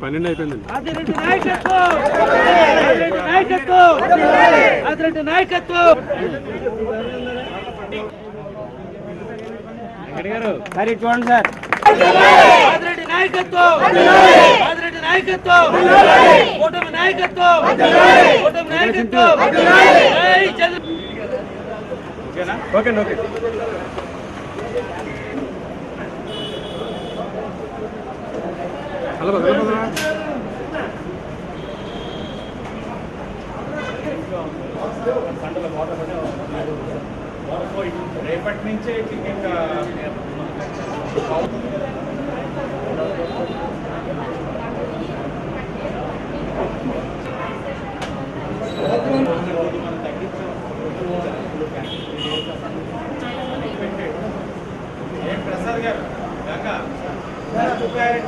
పన్నెండు అయిపోయిందండి. నాయకత్వం నాయకత్వం సరే చూడండి సార్ నాయకత్వం నాయకత్వం! కూటమి నాయకత్వం! కూటమి నాయకత్వం! జై చంద్ర ఓకే అండి ఓకే. హలో హలో రేపటి నుంచే ఇంకా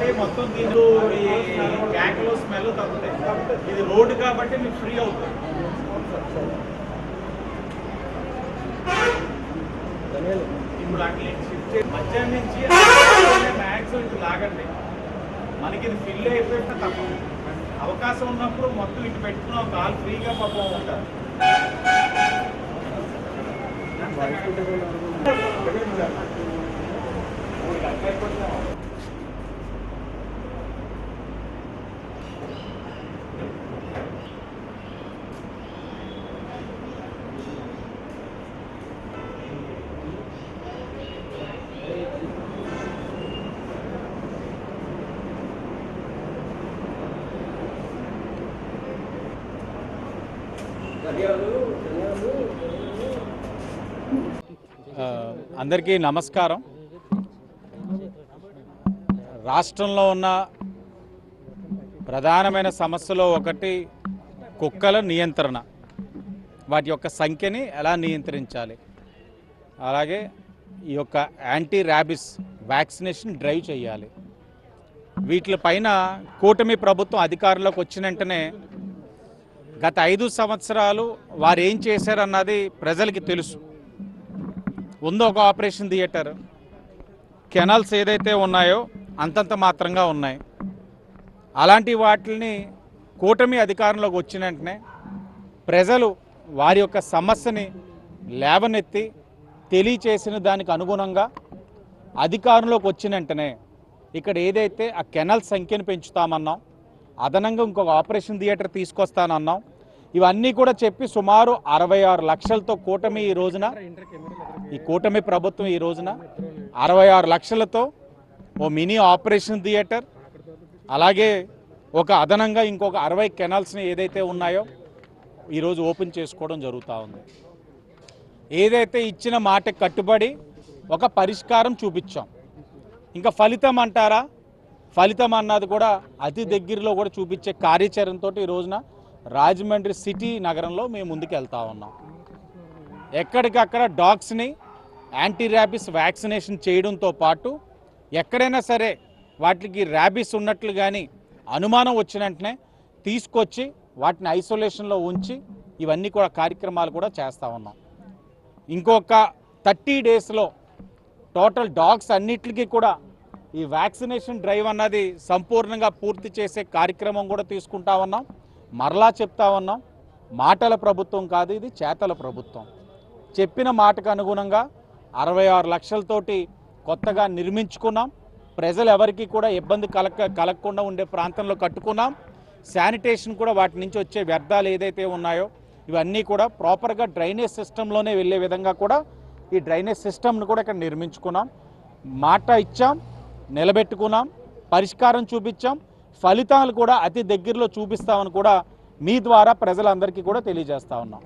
చెప్పారంటే మొత్తం దీనిలో ఈ స్మెల్ తగ్గుతాయి. ఇది రోడ్డు కాబట్టి మీకు ఫ్రీ అవుతుంది. ఇప్పుడు అట్లా షిఫ్ట్ మధ్యాహ్నం నుంచి మ్యాక్సిమం ఇటు లాగండి. మనకి ఇది ఫిల్ అయిపోయిన తప్పదు. అవకాశం ఉన్నప్పుడు మొత్తం ఇటు పెట్టుకున్నాం కాలు ఫ్రీగా పాపం ఉంటారు. ఆ, అందరికీ నమస్కారం. రాష్ట్రంలో ఉన్న ప్రధానమైన సమస్యలో ఒకటి కుక్కల నియంత్రణ. వాటి యొక్క సంఖ్యని ఎలా నియంత్రించాలి? అలాగే ఈ యొక్క యాంటీ ర్యాబిస్ వ్యాక్సినేషన్ డ్రైవ్ చేయాలి. వీటిపైన కూటమి ప్రభుత్వం అధికారంలోకి వచ్చిన వెంటనే గత ఐదు సంవత్సరాలు వారు ఏం చేశారన్నది ప్రజలకి తెలుసు. ఉందో ఒక ఆపరేషన్ థియేటర్. కెనాల్స్ ఏదైతే ఉన్నాయో అంతంత మాత్రంగా ఉన్నాయి. అలాంటి వాటిని కూటమి అధికారంలోకి వచ్చిన వెంటనే ప్రజలు వారి యొక్క సమస్యని లేవనెత్తి తెలియచేసిన దానికి అనుగుణంగా అధికారంలోకి వచ్చిన వెంటనే ఇక్కడ ఏదైతే ఆ కెనాల్ సంఖ్యను పెంచుతామన్నాం అదనంగా ఇంకొక ఆపరేషన్ థియేటర్ తీసుకొస్తానన్నాం. ఇవన్నీ కూడా చెప్పి సుమారు అరవై ఆరు లక్షలతో కూటమి ఈ రోజున ఈ కూటమి ప్రభుత్వం ఈ రోజున అరవై ఆరు లక్షలతో ఓ మినీ ఆపరేషన్ థియేటర్ అలాగే ఒక అదనంగా ఇంకొక అరవై కెనాల్స్ని ఏదైతే ఉన్నాయో ఈరోజు ఓపెన్ చేసుకోవడం జరుగుతూ ఉంది. ఏదైతే ఇచ్చిన మాట కట్టుబడి ఒక పరిష్కారం చూపించాం. ఇంకా ఫలితం అంటారా? ఫలితం అన్నది కూడా అతి దగ్గరలో కూడా చూపించే కార్యాచరణతో ఈ రోజున రాజమండ్రి సిటీ నగరంలో మేము ముందుకు వెళ్తా ఉన్నాం. ఎక్కడికక్కడ డాగ్స్ని యాంటీ ర్యాబిస్ వ్యాక్సినేషన్ చేయడంతో పాటు ఎక్కడైనా సరే వాటికి ర్యాబిస్ ఉన్నట్లు కానీ అనుమానం వచ్చిన వెంటనే తీసుకొచ్చి వాటిని ఐసోలేషన్లో ఉంచి ఇవన్నీ కూడా కార్యక్రమాలు కూడా చేస్తూ ఉన్నాం. ఇంకొక థర్టీ డేస్లో టోటల్ డాగ్స్ అన్నిటికీ కూడా ఈ వ్యాక్సినేషన్ డ్రైవ్ అన్నది సంపూర్ణంగా పూర్తి చేసే కార్యక్రమం కూడా తీసుకుంటా ఉన్నాం. మరలా చెప్తా ఉన్నాం మాటల ప్రభుత్వం కాదు ఇది చేతల ప్రభుత్వం. చెప్పిన మాటకు అనుగుణంగా అరవై ఆరు లక్షలతోటి కొత్తగా నిర్మించుకున్నాం. ప్రజలు ఎవరికి కూడా ఇబ్బంది కలక కలగకుండా ఉండే ప్రాంతంలో కట్టుకున్నాం. శానిటేషన్ కూడా వాటి నుంచి వచ్చే వ్యర్థాలు ఏదైతే ఉన్నాయో ఇవన్నీ కూడా ప్రాపర్గా డ్రైనేజ్ సిస్టంలోనే వెళ్ళే విధంగా కూడా ఈ డ్రైనేజ్ సిస్టమ్ను కూడా ఇక్కడ నిర్మించుకున్నాం. మాట ఇచ్చాం. నిలబెట్టుకున్నాం పరిష్కారం చూపించాం ఫలితాలు కూడా అతి దగ్గరలో చూపిస్తామని కూడా మీ ద్వారా ప్రజలందరికీ కూడా తెలియజేస్తా ఉన్నాం.